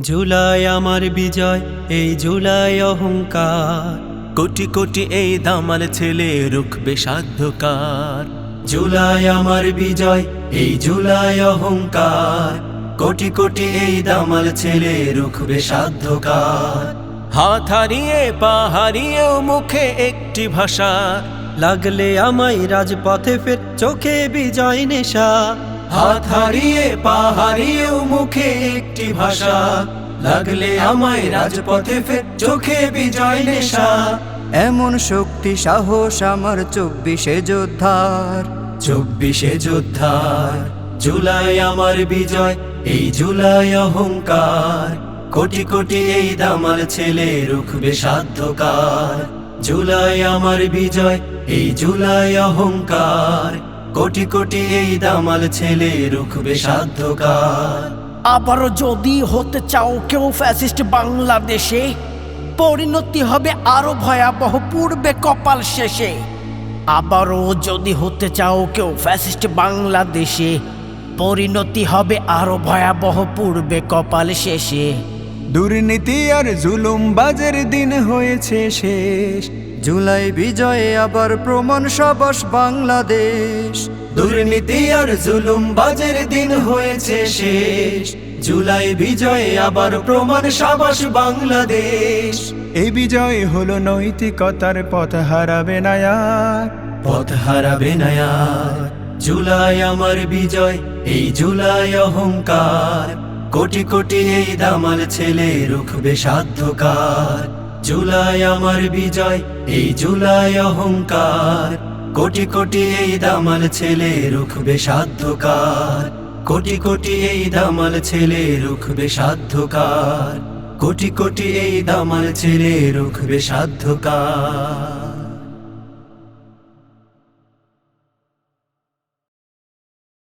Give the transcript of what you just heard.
জুলাই আমার বিজয় এই জুলাই অহংকার। কোটি কোটি এই দামাল ছেলে রুখবে সাধ্যকার। জুলাই আমার বিজয় এই জুলাই অহংকার। কোটি কোটি এই দামাল ছেলে রুখবে সাধ্যকার। হাত হারিয়ে পা হারিয়েও মুখে একটি ভাষা। লাগলে আমায় রাজপথে ফের চোখে বিজয় নেশা। হাত হারিয়ে পা হারিয়েও মুখে একটি ভাষা। লাগলে আমায় রাজপথে ফের চোখে বিজয় নেশা। এমন শক্তি সাহস আমার চব্বিশে যোদ্ধার। চব্বিশে যোদ্ধার জুলাই আমার বিজয় এই জুলাই অহংকার। কোটি কোটি এই দামাল ছেলে রুখবে সাধ্যকার। জুলাই আমার বিজয় এই জুলাই অহংকার। কোটি কোটি এই দামাল ছেলে রুখবে সাধ্যকার। আবারও যদি হতে চাও কেউ ফ্যাসিস্ট বাংলাদেশে পরিণতি হবে আরও ভয়াবহ পূর্বে কপাল শেষে। আবারও যদি হতে চাও কেউ ফ্যাসিস্ট বাংলাদেশে পরিণতি হবে আরও ভয়াবহ পূর্বে কপাল শেষে। দুর্নীতি আর জুলুম বাজের দিন হয়েছে শেষ। জুলাই বিজয়ে আবার প্রমাণ সবাস বাংলাদেশ। দুর্নীতি আর জুলুম বাজের দিন হয়েছে শেষ। জুলাই বিজয়ে আবার প্রমাণ সাবাস বাংলাদেশ। এই বিজয় হলো নৈতিকতার পথ হারাবে না পথ হারাবে না আর। জুলাই আমার বিজয় এই জুলাই অহংকার। কোটি কোটি এই দামাল ছেলে রুখবে সাধ্যকার। জুলাই আমার বিজয়, এই জুলাই অহংকার। কোটি কোটি এই দামাল ছেলে রুখবে সাধ্যকার। কোটি কোটি এই দামাল ছেলে রুখবে সাধ্যকার। কোটি কোটি এই দামাল ছেলে রুখবে সাধ্যকার।